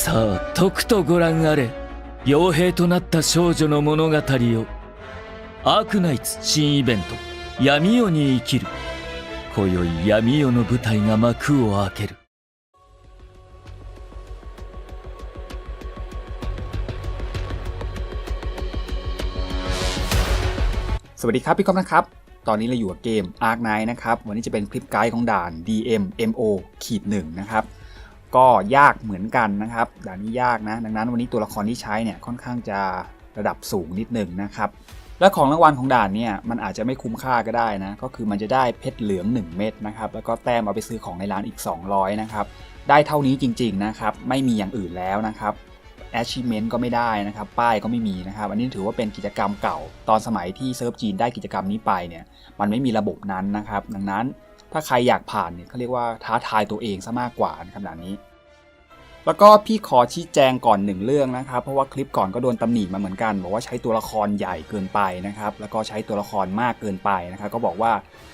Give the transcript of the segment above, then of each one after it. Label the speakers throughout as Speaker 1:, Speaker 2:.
Speaker 1: さあとくとご覧あれ傭兵となった少女の物語をアークナイツ新イベント闇夜に生きる今宵闇夜の舞台が幕を開ける
Speaker 2: สวัสดีครับพี่ก๊อฟนะครับ ตอนนี้เราอยู่กับเกม Ark Knight นะครับ วันนี้จะเป็นคลิปไกด์ของด่าน DM MO ขีดหนึ่งนะครับ ก็ยากเหมือนกันนะครับด่านนี้ยากนะ ดังนั้นวันนี้ตัวละครที่ใช้เนี่ยค่อนข้างจะระดับสูงนิดหนึ่งนะครับ และของรางวัลของด่านเนี่ยมันอาจจะไม่คุ้มค่าก็ได้นะ ก็คือมันจะได้เพชรเหลือง 1 เม็ดนะครับ แล้วก็แต้มเอาไปซื้อของในร้านอีก 200 นะครับ ได้เท่านี้จริงๆนะครับ ไม่มีอย่างอื่นแล้วนะครับ achievement ก็ไม่ได้นะครับ ป้ายก็ไม่มีนะครับ อันนี้ถือว่าเป็นกิจกรรมเก่า ตอนสมัยที่เซิร์ฟจีนได้กิจกรรมนี้ไปเนี่ย มันไม่มีระบบนั้นนะครับ ดังนั้นถ้าใครอยากผ่านเนี่ยเขาเรียกว่าท้าทายตัวเองซะมากกว่านะครับด่านนี้ แล้วก็พี่ขอชี้แจงก่อนหนึ่งเรื่องนะครับ เพราะว่าคลิปก่อนก็โดนตำหนิมาเหมือนกัน บอกว่าใช้ตัวละครใหญ่เกินไปนะครับ แล้วก็ใช้ตัวละครมากเกินไปนะครับ ก็บอกว่า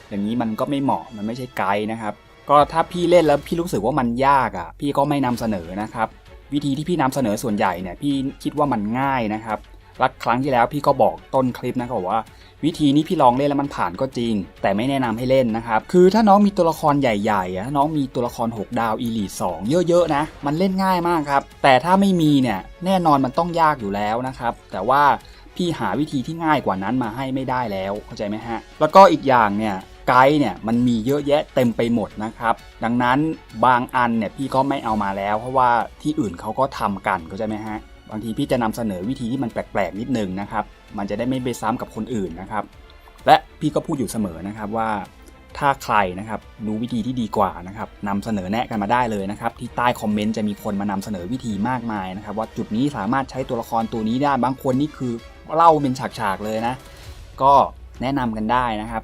Speaker 2: อย่างนี้มันก็ไม่เหมาะมันไม่ใช่ไกด์นะครับ ก็ถ้าพี่เล่นแล้วพี่รู้สึกว่ามันยากอะ พี่ก็ไม่นำเสนอนะครับ วิธีที่พี่นำเสนอส่วนใหญ่เนี่ยพี่คิดว่ามันง่ายนะครับ และครั้งที่แล้วพี่ก็บอกต้นคลิปนะครับอกว่า วิธีนี้พี่ลองเล่นแล้วมันผ่านก็จริง แต่ไม่แนะนำให้เล่นนะครับ คือถ้าน้องมีตัวละครใหญ่ๆอะน้องมีตัวละคร 6 ดาวอีลีท2เยอะๆนะ มันเล่นง่ายมากครับ แต่ถ้าไม่มีเนี่ยแน่นอนมันต้องยากอยู่แล้วนะครับ แต่ว่าพี่หาวิธีที่ง่ายกว่านั้นมาให้ไม่ได้แล้วเข้าใจไหมฮะ แล้วก็อีกอย่างเนี่ยไกด์เนี่ยมันมีเยอะแยะเต็มไปหมดนะครับ ดังนั้นบางอันเนี่ยพี่ก็ไม่เอามาแล้ว เพราะว่าที่อื่นเขาก็ทำกันเข้าใจไหมฮะ บางทีพี่จะนำเสนอวิธีที่มันแปลกๆนิดนึงนะครับ มันจะได้ไม่ไปซ้ำกับคนอื่นนะครับ และพี่ก็พูดอยู่เสมอนะครับว่า ถ้าใครนะครับรู้วิธีที่ดีกว่านะครับนำเสนอแนะกันมาได้เลยนะครับ ที่ใต้คอมเมนต์จะมีคนมานำเสนอวิธีมากมายนะครับ ว่าจุดนี้สามารถใช้ตัวละครตัวนี้ได้บางคนนี่คือเล่าเป็นฉากๆเลยนะ ก็แนะนำกันได้นะครับ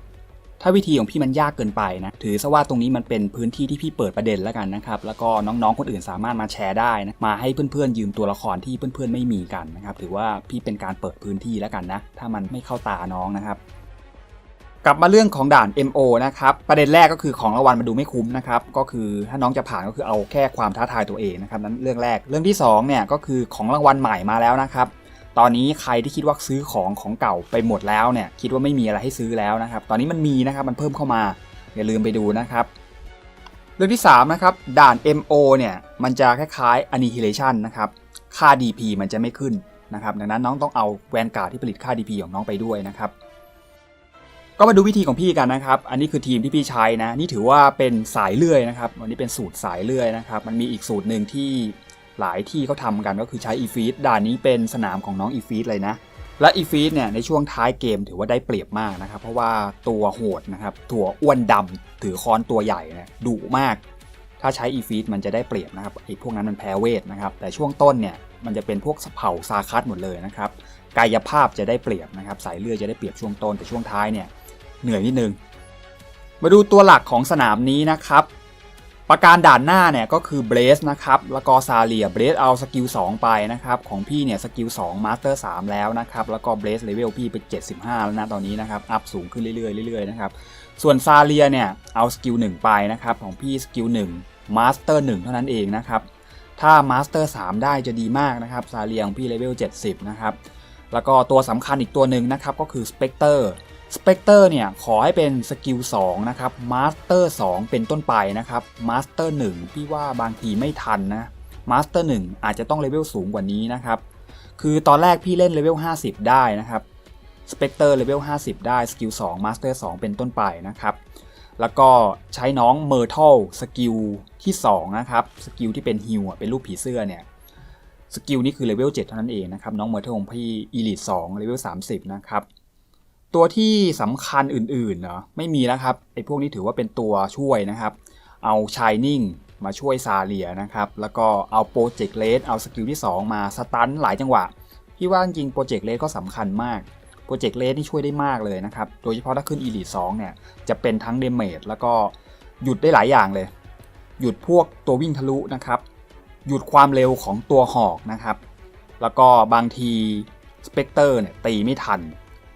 Speaker 2: ถ้าวิธีของพี่มันยากเกินไปนะ ถือซะว่าตรงนี้มันเป็นพื้นที่ที่พี่เปิดประเด็นแล้วกันนะครับ แล้วก็น้องๆ คนอื่นสามารถมาแชร์ได้นะ มาให้เพื่อนๆ ยืมตัวละครที่เพื่อนๆ ไม่มีกันนะครับ ถือว่าพี่เป็นการเปิดพื้นที่แล้วกันนะ ถ้ามันไม่เข้าตาน้องนะครับกลับมาเรื่องของด่าน MO นะครับ ประเด็นแรกก็คือของรางวัลมาดูไม่คุ้มนะครับ ก็คือถ้าน้องจะผ่านก็คือเอาแค่ความท้าทายตัวเองนะครับนั้นเรื่องแรก เรื่องที่สองเนี่ยก็คือของรางวัลใหม่มาแล้วนะครับ ตอนนี้ใครที่คิดว่าซื้อของของเก่าไปหมดแล้วเนี่ยคิดว่าไม่มีอะไรให้ซื้อแล้วนะครับ ตอนนี้มันมีนะครับมันเพิ่มเข้ามาอย่าลืมไปดูนะครับเรื่องที่3นะครับด่าน MO เนี่ยมันจะคล้ายๆ Annihilation นะครับค่า DP มันจะไม่ขึ้นนะครับดังนั้นน้องต้องเอาแวนการ์ดที่ผลิตค่า DP ของน้องไปด้วยนะครับก็มาดูวิธีของพี่กันนะครับ อันนี้คือทีมที่พี่ใช้นะ นี่ถือว่าเป็นสายเลื่อยนะครับ วันนี้เป็นสูตรสายเลื่อยนะครับ มันมีอีกสูตรหนึ่งที่ หลายที่เขาทำกันก็คือใช้อีฟีดด่านนี้เป็นสนามของน้องอีฟีดเลยนะ และอีฟีดเนี่ยในช่วงท้ายเกมถือว่าได้เปรียบมากนะครับ เพราะว่าตัวโหดนะครับตัวอ้วนดำถือค้อนตัวใหญ่เนี่ยดุมาก ถ้าใช้อีฟีดมันจะได้เปรียบนะครับไอ้พวกนั้นมันแพ้เวทนะครับ แต่ช่วงต้นเนี่ยมันจะเป็นพวกเผาซาคัสหมดเลยนะครับกายภาพจะได้เปรียบนะครับ สายเลือดจะได้เปรียบช่วงต้นแต่ช่วงท้ายเนี่ยเหนื่อยนิดนึง มาดูตัวหลักของสนามนี้นะครับ ประการด่านหน้าเนี่ยก็คือเบรสนะครับแล้วก็ซาเลียเบรสเอาสกิล2ไปนะครับของพี่เนี่ยสกิล2มาสเตอร์3แล้วนะครับแล้วก็เบรสเลเวลพี่ไป 75 แล้วนะตอนนี้นะครับอัพสูงขึ้นเรื่อยๆเรื่อยๆนะครับส่วนซาเลียเนี่ยเอาสกิล1ไปนะครับของพี่สกิล1มาสเตอร์1เท่านั้นเองนะครับถ้ามาสเตอร์3ได้จะดีมากนะครับซาเลียของพี่เลเวล70นะครับแล้วก็ตัวสำคัญอีกตัวหนึ่งนะครับก็คือสเปกเตอร์ สเปกเตอร์เนี่ยขอให้เป็นสกิล2นะครับมาสเตอร์2เป็นต้นไปนะครับมาสเตอร์1พี่ว่าบางทีไม่ทันนะมาสเตอร์1อาจจะต้องเลเวลสูงกว่านี้นะครับ คือตอนแรกพี่เล่นเลเวล50 ได้นะครับสเปกเตอร์เลเวล50 ได้สกิล2มาสเตอร์2เป็นต้นไปนะครับแล้วก็ใช้น้องเมอร์ทัลสกิลที่2นะครับสกิลที่เป็นฮิวเป็นรูปผีเสื้อเนี่ยสกิลนี้คือเลเวล7เท่านั้นเองนะครับน้องเมอร์เทลของพี่อีลิท2เลเวล30นะครับ ตัวที่สำคัญอื่นๆเนาะไม่มีแล้วครับไอ้พวกนี้ถือว่าเป็นตัวช่วยนะครับ เอาชายนิ่งมาช่วยซาเลียนะครับ แล้วก็เอาโปรเจกต์เลสเอาสกิลที่ 2 มาสตันหลายจังหวะ พี่ว่าจริงโปรเจกต์เลสก็สำคัญมากโปรเจกต์เลสนี่ช่วยได้มากเลยนะครับ โดยเฉพาะถ้าขึ้นอีลิท2เนี่ย จะเป็นทั้งเดเมจแล้วก็หยุดได้หลายอย่างเลย หยุดพวกตัววิ่งทะลุนะครับ หยุดความเร็วของตัวหอกนะครับ แล้วก็บางทีสเปกเตอร์เนี่ยตีไม่ทัน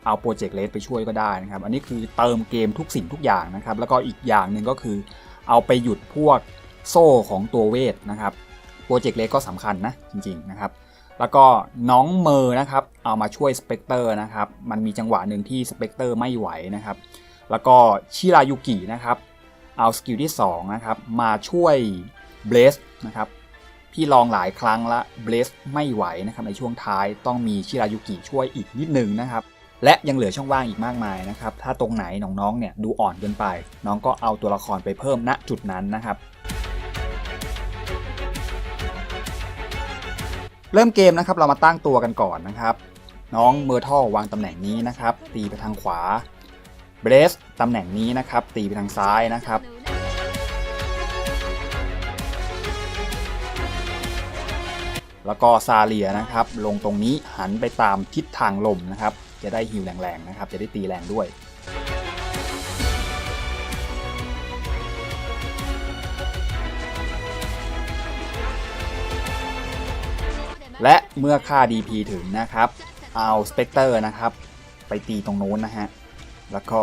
Speaker 2: เอาโปรเจกต์เลสไปช่วยก็ได้นะครับ อันนี้คือเติมเกมทุกสิ่งทุกอย่างนะครับ แล้วก็อีกอย่างหนึ่งก็คือเอาไปหยุดพวกโซ่ของตัวเวทนะครับโปรเจกต์เล็กก็สำคัญนะจริง ๆนะครับ แล้วก็น้องเมอร์นะครับ เอามาช่วยสเปกเตอร์นะครับ มันมีจังหวะหนึ่งที่สเปกเตอร์ไม่ไหวนะครับ แล้วก็ชิรายุกินะครับเอาสกิลที่2นะครับมาช่วยเบลสนะครับพี่ลองหลายครั้งละเบลสไม่ไหวนะครับในช่วงท้ายต้องมีชิรายุกิช่วยอีกนิดนึงนะครับ และยังเหลือช่องว่างอีกมากมายนะครับ ถ้าตรงไหนน้องๆเนี่ยดูอ่อนเกินไป น้องก็เอาตัวละครไปเพิ่มณจุดนั้นนะครับ เริ่มเกมนะครับเรามาตั้งตัวกันก่อนนะครับ น้องเมอร์ทัลวางตำแหน่งนี้นะครับ ตีไปทางขวาเบรสตำแหน่งนี้นะครับ ตีไปทางซ้ายนะครับแล้วก็ซาเลียนะครับ ลงตรงนี้หันไปตามทิศทางลมนะครับ จะได้ฮิวแรงๆนะครับ จะได้ตีแรงด้วยและเมื่อค่า DP ถึงนะครับ เอาสเปกเตอร์นะครับ ไปตีตรงโน้นนะฮะ แล้วก็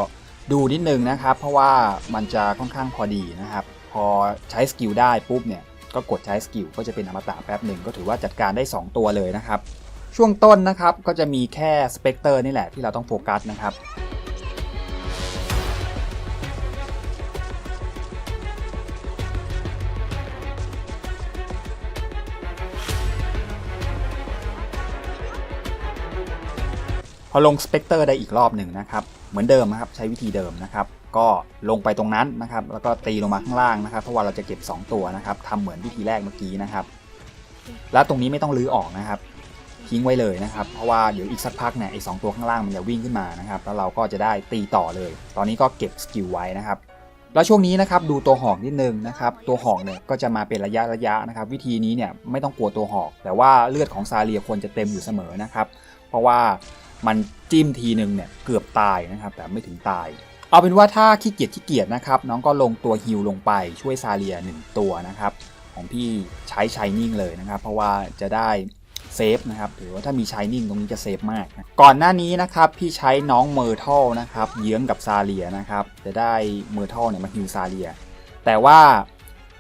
Speaker 2: ดูนิดนึงนะครับ เพราะว่ามันจะค่อนข้างพอดีนะครับ พอใช้สกิลได้ปุ๊บเนี่ย ก็กดใช้สกิลก็จะเป็นอมตะแป๊บหนึ่งก็ถือว่าจัดการได้ 2 ตัวเลยนะครับ ช่วงต้นนะครับก็จะมีแค่สเปกเตอร์นี่แหละที่เราต้องโฟกัสนะครับพอลงสเปกเตอร์ได้อีกรอบหนึ่งนะครับ เหมือนเดิมนะครับใช้วิธีเดิมนะครับ ก็ลงไปตรงนั้นนะครับ แล้วก็ตีลงมาข้างล่างนะครับ เพราะว่าเราจะเก็บ 2 ตัวนะครับทำเหมือนวิธีแรกเมื่อกี้นะครับ แล้วตรงนี้ไม่ต้องรื้อออกนะครับ ทิ้งไว้เลยนะครับ เพราะว่าเดี๋ยวอีกสักพักเนี่ยไอ้สตัวข้างล่างมันจะวิ่งขึ้นมานะครับ แล้วเราก็จะได้ตีต่อเลย ตอนนี้ก็เก็บสกิลไว้นะครับ แล้วช่วงนี้นะครับดูตัวหอกนิดนึงนะครับ ตัวหอกเนี่ยก็จะมาเป็นระยะระยะนะครับ วิธีนี้เนี่ยไม่ต้องกลัวตัวหอก แต่ว่าเลือดของซาเลียควรจะเต็มอยู่เสมอนะครับ เพราะว่ามันจิ้มทีหนึ่งเนี่ยเกือบตายนะครับ แต่ไม่ถึงตาย เอาเป็นว่าถ้าขี้เกียจขี้เกียจนะครับ น้องก็ลงตัวฮิลลงไปช่วยซาเลีย 1 ตัวนะครับ ของพี่ใช้ชายนิ่งเลยนะครับ เพราะว่าจะได้ เซฟนะครับถือว่าถ้ามีชายนิ่งตรงนี้จะเซฟมากนะก่อนหน้านี้นะครับพี่ใช้น้องเมอร์ทัลนะครับเยื้องกับซาเลียนะครับจะได้เมอร์ทัลเนี่ยมาฮิลซาเลีย แต่ว่า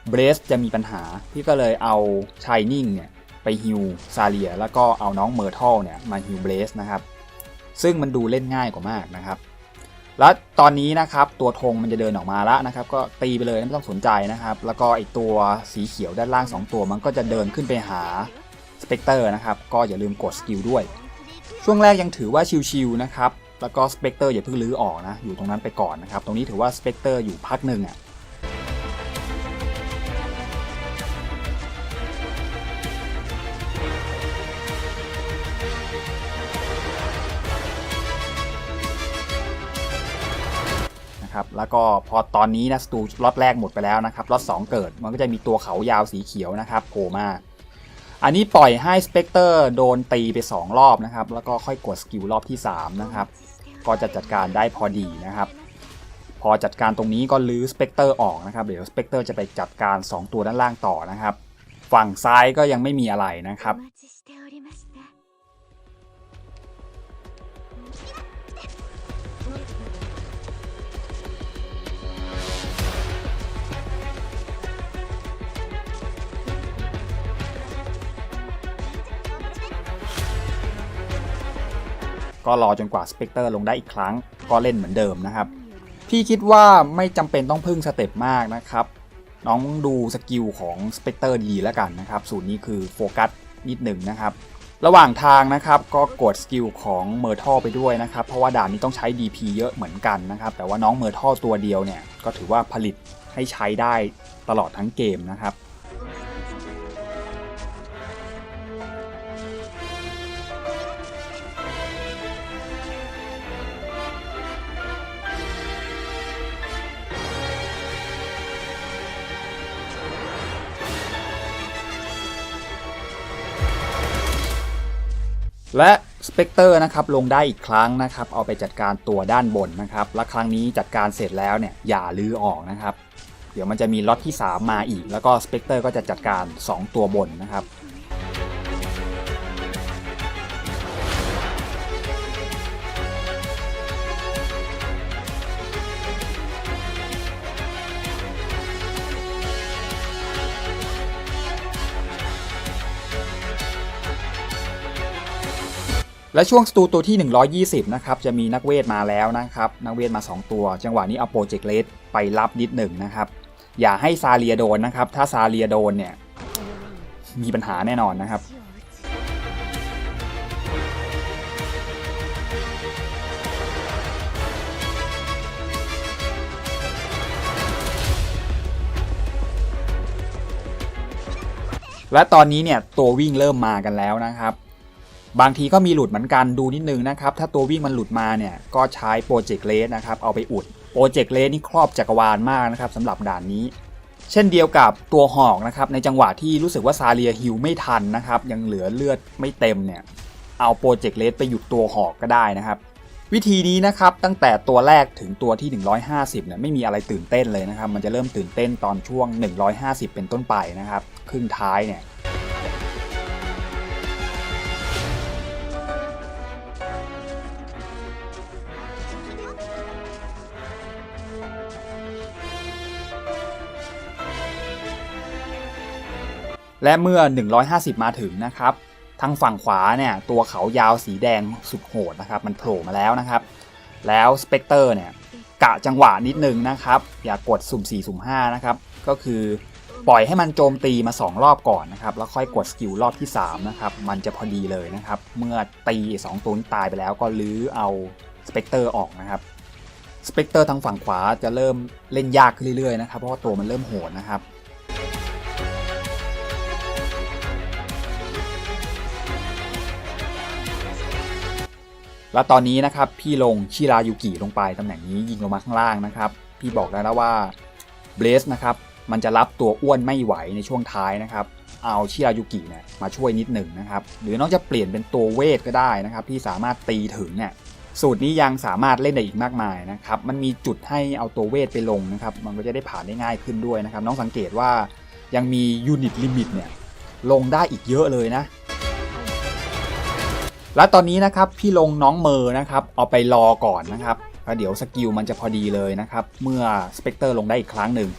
Speaker 2: เบรสจะมีปัญหาพี่ก็เลยเอาชายนิ่งเนี่ยไปฮิลซาเลีย แล้วก็เอาน้องเมอร์ทัลเนี่ยมาฮิลเบรสนะครับซึ่งมันดูเล่นง่ายกว่ามากนะครับแล้วตอนนี้นะครับตัวธงมันจะเดินออกมาแล้วนะครับ ก็ตีไปเลยไม่ต้องสนใจนะครับ แล้วก็ไอตัวสีเขียวด้านล่าง 2 ตัวมันก็จะเดินขึ้นไปหา สเปกเตอร์นะครับก็อย่าลืมกดสกิลด้วย ช่วงแรกยังถือว่าชิวๆนะครับแล้วก็สเปกเตอร์อย่าเพิ่งลื้อออกนะอยู่ตรงนั้นไปก่อนนะครับตรงนี้ถือว่าสเปกเตอร์อยู่พักหนึ่งอะนะครับแล้วก็พอตอนนี้นะสตูล็อตแรกหมดไปแล้วนะครับล็อต2เกิดมันก็จะมีตัวเขายาวสีเขียวนะครับโผล่มา อันนี้ปล่อยให้สเปกเตอร์โดนตีไป 2 รอบนะครับ แล้วก็ค่อยกดสกิลรอบที่ 3 นะครับ ก็จะจัดการได้พอดีนะครับ พอจัดการตรงนี้ก็ลื้อสเปกเตอร์ออกนะครับ เดี๋ยวสเปกเตอร์จะไปจัดการ 2 ตัวด้านล่างต่อนะครับ ฝั่งซ้ายก็ยังไม่มีอะไรนะครับ ก็รอจนกว่าสเปกเตอร์ลงได้อีกครั้ง ก็เล่นเหมือนเดิมนะครับ พี่คิดว่าไม่จำเป็นต้องพึ่งสเต็ปมากนะครับ น้องดูสกิลของสเปกเตอร์ดีแล้วกันนะครับ สูตรนี้คือโฟกัสนิดหนึ่งนะครับ ระหว่างทางนะครับก็กดสกิลของเมอร์ทัลไปด้วยนะครับ เพราะว่าด่านนี้ต้องใช้ DP เยอะเหมือนกันนะครับ แต่ว่าน้องเมอร์ทัลตัวเดียวเนี่ยก็ถือว่าผลิตให้ใช้ได้ตลอดทั้งเกมนะครับ และสเปกเตอร์นะครับลงได้อีกครั้งนะครับ เอาไปจัดการตัวด้านบนนะครับ และครั้งนี้จัดการเสร็จแล้วเนี่ยอย่าลือออกนะครับ เดี๋ยวมันจะมีล็อตที่ 3 มาอีก แล้วก็สเปกเตอร์ก็จะจัดการ 2 ตัวบนนะครับ และช่วงสตูตัวที่ 120 นะครับ จะมีนักเวทมาแล้วนะครับ นักเวทมา 2 ตัว จังหวะนี้เอาโปรเจกต์เลสไปรับนิดหนึ่งนะครับ อย่าให้ซาเลียโดนนะครับ ถ้าซาเลียโดนเนี่ย มีปัญหาแน่นอนนะครับ และตอนนี้เนี่ยตัววิ่งเริ่มมากันแล้วนะครับ บางทีก็มีหลุดเหมือนกันดูนิดนึงนะครับ ถ้าตัววิ่งมันหลุดมาเนี่ยก็ใช้โปรเจกต์เลสนะครับเอาไปอุดโปรเจกต์เลสนี่ครอบจักรวาลมากนะครับสำหรับด่านนี้ เช่นเดียวกับตัวหอกนะครับในจังหวะที่รู้สึกว่าซาเลียฮิวไม่ทันนะครับยังเหลือเลือดไม่เต็มเนี่ยเอาโปรเจกต์เลสไปหยุดตัวหอกก็ได้นะครับ วิธีนี้นะครับตั้งแต่ตัวแรกถึงตัวที่ 150เนี่ยไม่มีอะไรตื่นเต้นเลยนะครับ มันจะเริ่มตื่นเต้นตอนช่วง 150 เป็นต้นไปนะครับ ครึ่งท้ายเนี่ย และเมื่อ 150 มาถึงนะครับ ทางฝั่งขวาเนี่ยตัวเขายาวสีแดงสุดโหดนะครับ มันโผล่มาแล้วนะครับ แล้วสเปกเตอร์เนี่ยกะจังหวะนิดนึงนะครับ อย่ากดสุ่ม 4 สุ่ม 5 นะครับ ก็คือปล่อยให้มันโจมตีมา 2 รอบก่อนนะครับ แล้วค่อยกดสกิลรอบที่ 3 นะครับ มันจะพอดีเลยนะครับ เมื่อตี 2 ตัวนี้ตายไปแล้วก็ลื้อเอาสเปกเตอร์ออกนะครับสเปกเตอร์ทางฝั่งขวาจะเริ่มเล่นยากขึ้นเรื่อยๆนะครับ เพราะว่าตัวมันเริ่มโหดนะครับ แล้วตอนนี้นะครับพี่ลงชิรายุกิลงไปตำแหน่งนี้ยิงลงมาข้างล่างนะครับ พี่บอกแล้วนะว่าเบลสนะครับมันจะรับตัวอ้วนไม่ไหวในช่วงท้ายนะครับ เอาชิรายุกิเนี่ยมาช่วยนิดหนึ่งนะครับ หรือน้องจะเปลี่ยนเป็นตัวเวทก็ได้นะครับที่สามารถตีถึงเนี่ยสูตรนี้ยังสามารถเล่นได้อีกมากมายนะครับ มันมีจุดให้เอาตัวเวทไปลงนะครับ มันก็จะได้ผ่านได้ง่ายขึ้นด้วยนะครับ น้องสังเกตว่ายังมียูนิตลิมิตเนี่ยลงได้อีกเยอะเลยนะ และตอนนี้นะครับพี่ลงน้องเมอร์นะครับเอาไปรอก่อนนะครับแล้วเดี๋ยวสกิลมันจะพอดีเลยนะครับเมื่อสเปกเตอร์ลงได้อีกครั้งหนึ่ง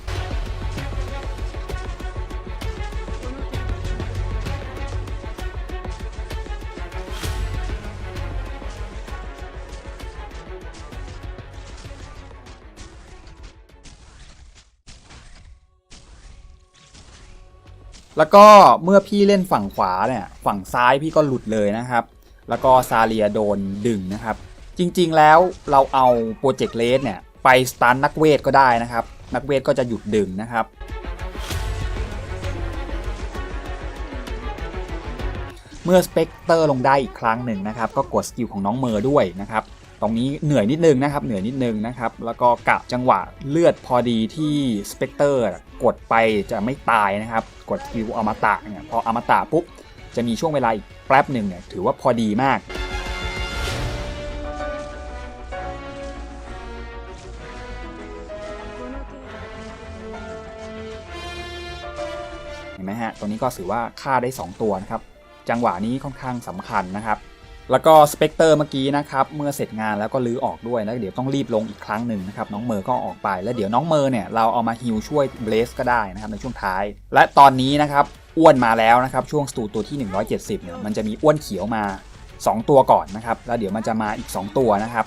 Speaker 2: แล้วก็เมื่อพี่เล่นฝั่งขวาเนี่ยฝั่งซ้ายพี่ก็หลุดเลยนะครับ แล้วก็ซาเลียโดนดึงนะครับ จริงๆแล้วเราเอาโปรเจกต์เลสเนี่ยไปสตันนักเวทก็ได้นะครับ นักเวทก็จะหยุดดึงนะครับเมื่อสเปกเตอร์ลงได้อีกครั้งหนึ่งนะครับ ก็กดสกิลของน้องเมอร์ด้วยนะครับ ตรงนี้เหนื่อยนิดนึงนะครับ เหนื่อยนิดนึงนะครับ แล้วก็กะจังหวะเลือดพอดีที่สเปกเตอร์กดไปจะไม่ตายนะครับ กดสกิลอมตะเนี่ยพออมตะปุ๊บ จะมีช่วงเวลาอีกแป๊บหนึ่งเนี่ยถือว่าพอดีมาก เห็นไหมฮะ ตัวนี้ก็ถือว่าฆ่าได้ 2 ตัวนะครับ จังหวะนี้ค่อนข้างสำคัญนะครับ แล้วก็สเปกเตอร์เมื่อกี้นะครับ เมื่อเสร็จงานแล้วก็ลื้อออกด้วยแล้วเดี๋ยวต้องรีบลงอีกครั้งหนึ่งนะครับ น้องเมอร์ก็ออกไป แล้วเดี๋ยวน้องเมอร์เนี่ยเราเอามาฮิวช่วยเบลสก็ได้นะครับในช่วงท้าย และตอนนี้นะครับ อ้วนมาแล้วนะครับช่วงสตูตัวที่ 170เนี่ยมันจะมีอ้วนเขียวมา 2 ตัวก่อนนะครับแล้วเดี๋ยวมันจะมาอีก 2 ตัวนะครับ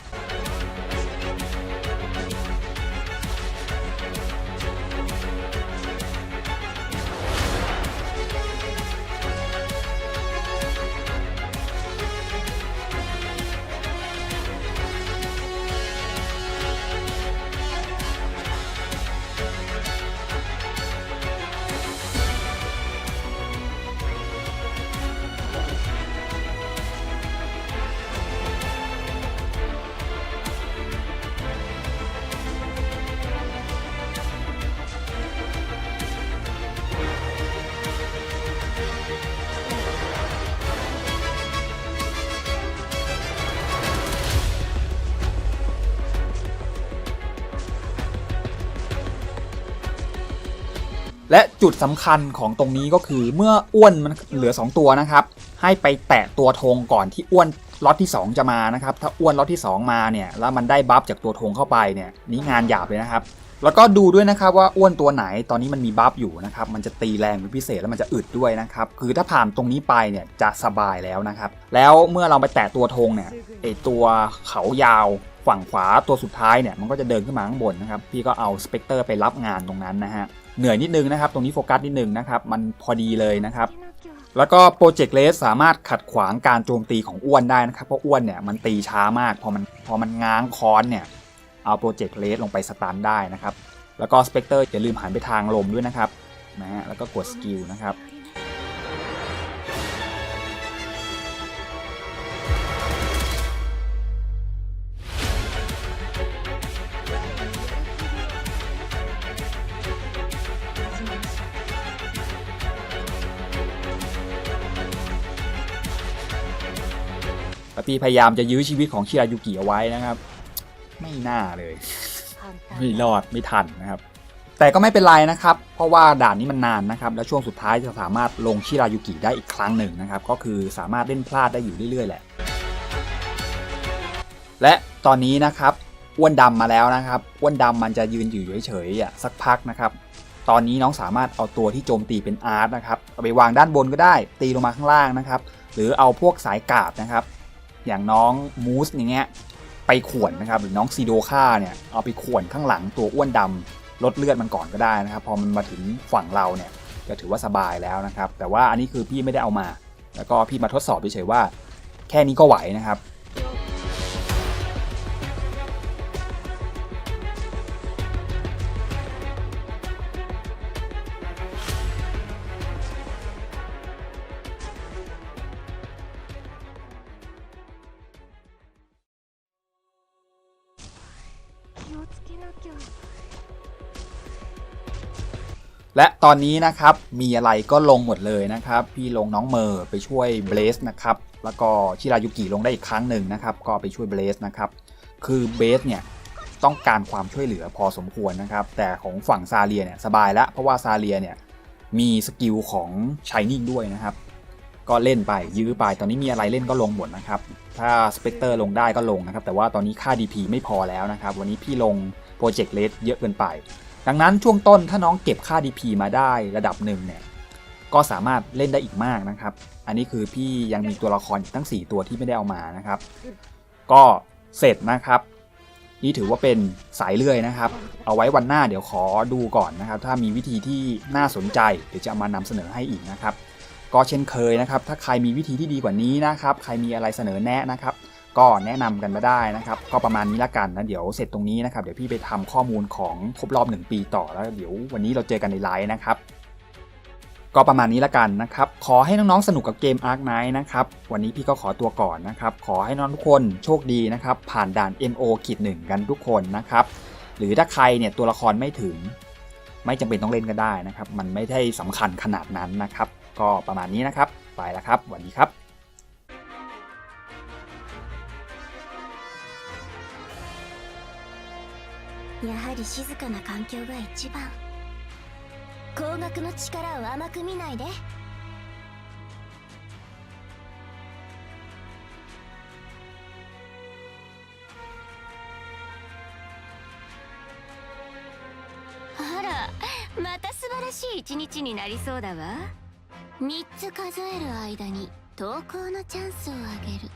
Speaker 2: และจุดสำคัญของตรงนี้ก็คือเมื่ออ้วนมันเหลือ 2 ตัวนะครับ ให้ไปแตะตัวธงก่อนที่อ้วนล็อตที่ 2 จะมานะครับ ถ้าอ้วนล็อตที่ 2 มาเนี่ยแล้วมันได้บัฟจากตัวธงเข้าไปเนี่ยนี่งานหยาบเลยนะครับ แล้วก็ดูด้วยนะครับว่าอ้วนตัวไหนตอนนี้มันมีบัฟอยู่นะครับมันจะตีแรงเป็นพิเศษแล้วมันจะอึดด้วยนะครับคือถ้าผ่านตรงนี้ไปเนี่ยจะสบายแล้วนะครับแล้วเมื่อเราไปแตะตัวธงเนี่ยไอตัวเขายาวฝั่งขวาตัวสุดท้ายเนี่ยมันก็จะเดินขึ้นมาข้างบนนะครับพี่ก็เอาสเปกเตอร์ไปรับงานตรงนั้นนะฮะ เหนื่อยนิดนึงนะครับ ตรงนี้โฟกัสนิดนึงนะครับ มันพอดีเลยนะครับ แล้วก็โปรเจกต์เลสสามารถขัดขวางการโจมตีของอ้วนได้นะครับ เพราะอ้วนเนี่ยมันตีช้ามาก พอมันพอมันง้างค้อนเนี่ย เอาโปรเจกต์เลสลงไปสตันได้นะครับ แล้วก็สเปกเตอร์อย่าลืมหันไปทางลมด้วยนะครับนะฮะแล้วก็กดสกิลนะครับ ปฏิพยายามจะยื้อชีวิตของชิรายุกิเอาไว้นะครับ ไม่น่าเลย ไม่รอดไม่ทันนะครับ แต่ก็ไม่เป็นไรนะครับ เพราะว่าด่านนี้มันนานนะครับ และช่วงสุดท้ายจะสามารถลงชิรายุกิได้อีกครั้งหนึ่งนะครับ ก็คือสามารถเล่นพลาดได้อยู่เรื่อยๆแหละ และตอนนี้นะครับอ้วนดำมาแล้วนะครับอ้วนดำมันจะยืนอยู่เฉยๆอะสักพักนะครับ ตอนนี้น้องสามารถเอาตัวที่โจมตีเป็นอาร์ตนะครับเอาไปวางด้านบนก็ได้ ตีลงมาข้างล่างนะครับ หรือเอาพวกสายกาบนะครับ อย่างน้องมูสอย่างเงี้ยไปข่วนนะครับหรือน้องซีโดค่าเนี่ยเอาไปข่วนข้างหลังตัวอ้วนดำลดเลือดมันก่อนก็ได้นะครับ พอมันมาถึงฝั่งเราเนี่ยก็ถือว่าสบายแล้วนะครับ แต่ว่าอันนี้คือพี่ไม่ได้เอามา แล้วก็พี่มาทดสอบเฉยๆว่า แค่นี้ก็ไหวนะครับ และตอนนี้นะครับมีอะไรก็ลงหมดเลยนะครับ พี่ลงน้องเมอร์ไปช่วยเบลสนะครับแล้วก็ชิรายุกิลงได้อีกครั้งหนึ่งนะครับ ก็ไปช่วยเบลสนะครับคือเบสเนี่ยต้องการความช่วยเหลือพอสมควรนะครับ แต่ของฝั่งซาเลียเนี่ยสบายแล้วเพราะว่าซาเลียเนี่ยมีสกิลของชายนิ่งด้วยนะครับ ก็เล่นไปยื้อไปตอนนี้มีอะไรเล่นก็ลงหมดนะครับ ถ้าสเปกเตอร์ลงได้ก็ลงนะครับ แต่ว่าตอนนี้ค่า DP ไม่พอแล้วนะครับ วันนี้พี่ลง โปรเจกต์เลสเยอะเกินไป ดังนั้นช่วงต้นถ้าน้องเก็บค่า DP มาได้ระดับหนึ่งเนี่ยก็สามารถเล่นได้อีกมากนะครับ อันนี้คือพี่ยังมีตัวละครอีกตั้ง 4 ตัวที่ไม่ได้เอามานะครับ ก็เสร็จนะครับ นี่ถือว่าเป็นสายเลื่อยนะครับ เอาไว้วันหน้าเดี๋ยวขอดูก่อนนะครับ ถ้ามีวิธีที่น่าสนใจเดี๋ยวจะามานำเสนอให้อีกนะครับ ก็เช่นเคยนะครับ ถ้าใครมีวิธีที่ดีกว่านี้นะครับ ใครมีอะไรเสนอแนะนะครับ ก็แนะนำกันมาได้นะครับ ก็ประมาณนี้ละกันนะเดี๋ยวเสร็จตรงนี้นะครับเดี๋ยวพี่ไปทำข้อมูลของครบรอบ 1 ปีต่อแล้วเดี๋ยววันนี้เราเจอกันในไลฟ์นะครับก็ประมาณนี้ละกันนะครับ ขอให้น้องๆสนุกกับเกม Ark Knight นะครับ วันนี้พี่ก็ขอตัวก่อนนะครับ ขอให้น้องทุกคนโชคดีนะครับ ผ่านด่าน MO ขีดหนึ่งกันทุกคนนะครับ หรือถ้าใครเนี่ยตัวละครไม่ถึง ไม่จำเป็นต้องเล่นก็ได้นะครับ มันไม่ได้สำคัญขนาดนั้นนะครับ ก็ประมาณนี้นะครับ ไปแล้วครับสวัสดีครับ
Speaker 3: やはり静かな環境が一番。高額の力を甘く見ないで。あらまた素晴らしい一日になりそうだわ。3つ数える間に投稿のチャンスをあげる。